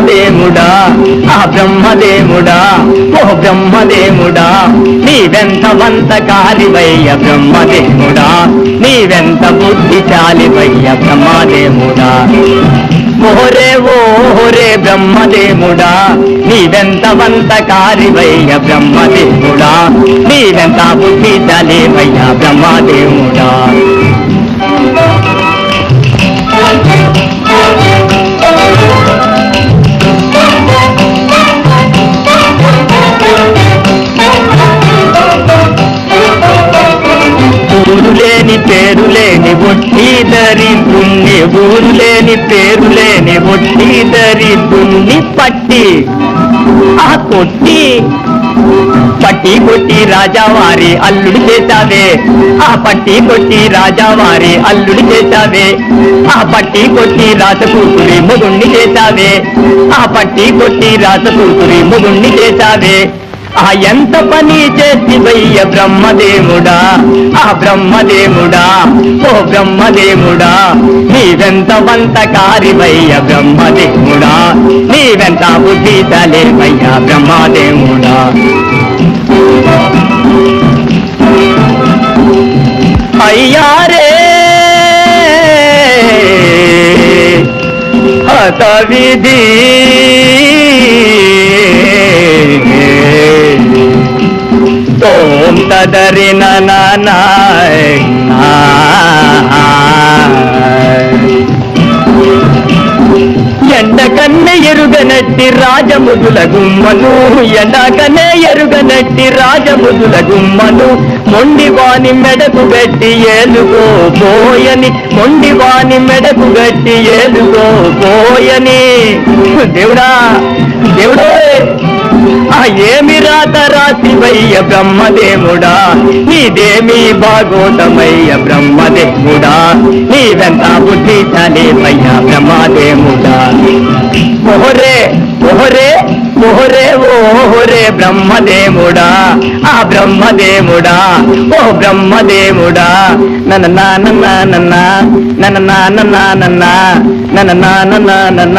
బ్రహ్మదేవుడా ఆ బ్రహ్మదేవుడా ఓ బ్రహ్మదేవుడా నీవెంత కాలివయ్య బ్రహ్మదేవుడా నీవెంత బుద్ధిశాలివయ్య బ్రహ్మదేవుడా. ఓరే ఓహరే బ్రహ్మదేవుడా నీవెంత కాలివయ్య బ్రహ్మదేవుడా నీవెంత బుద్ధిశాలివయ్య బ్రహ్మదేవుడా. పేరు లేని ఒట్టి దరిద్రుణ్ణి ఊరు లేని పేరు లేని ఒట్టి దరిద్రుణ్ణి పట్టి ఆ కొట్టి పట్టి కొట్టి రాజావారి అల్లుడు చేశావే. ఆ పట్టి కొట్టి రాజావారి అల్లుడు చేశావే. ఆ పట్టి కొట్టి రాజకూతురి మొగుణ్ణి చేశావే. ఆ పట్టి కొట్టి రాజకూతురి మొగుణ్ణి చేశావే. ఆ ఎంత పని చేసివయ్య బ్రహ్మదేవుడా? ఆ బ్రహ్మదేవుడా? ఓ బ్రహ్మదేవుడా నీవెంత వంతకారివయ్య బ్రహ్మదేవుడా? నీవెంత బుద్ధి తలేవయ్య బ్రహ్మదేవుడా? అయ్యారే హత విధి ఓం తదరి నాయ్ ఎండకన్నే ఎరుగనట్టి రాజముదుల గుమ్మను ఎండకనే ఎరుగనట్టి రాజముదుల గుమ్మను మొండివాని మెడకు గట్టి ఏలుగో పోయని మొండివాని మెడకు గట్టి ఏలుగో పోయని. దేవుడా దేవుడే. ఆ ఏమి రాత రాసివయ్య బ్రహ్మదేవుడా? నీదేమి భాగోతమయ్య బ్రహ్మదేవుడా? నీవెంత బుద్ధిశాలివయ్య బ్రహ్మదేవుడా? ఓహరే ఓహరే ఓహరే ఓహరే బ్రహ్మదేవుడా? ఆ బ్రహ్మదేవుడా ఓ బ్రహ్మదేవుడా? నన్న నాన్న నాన్న నన్న నాన్న నాన్న నన్న నాన్న నాన్న.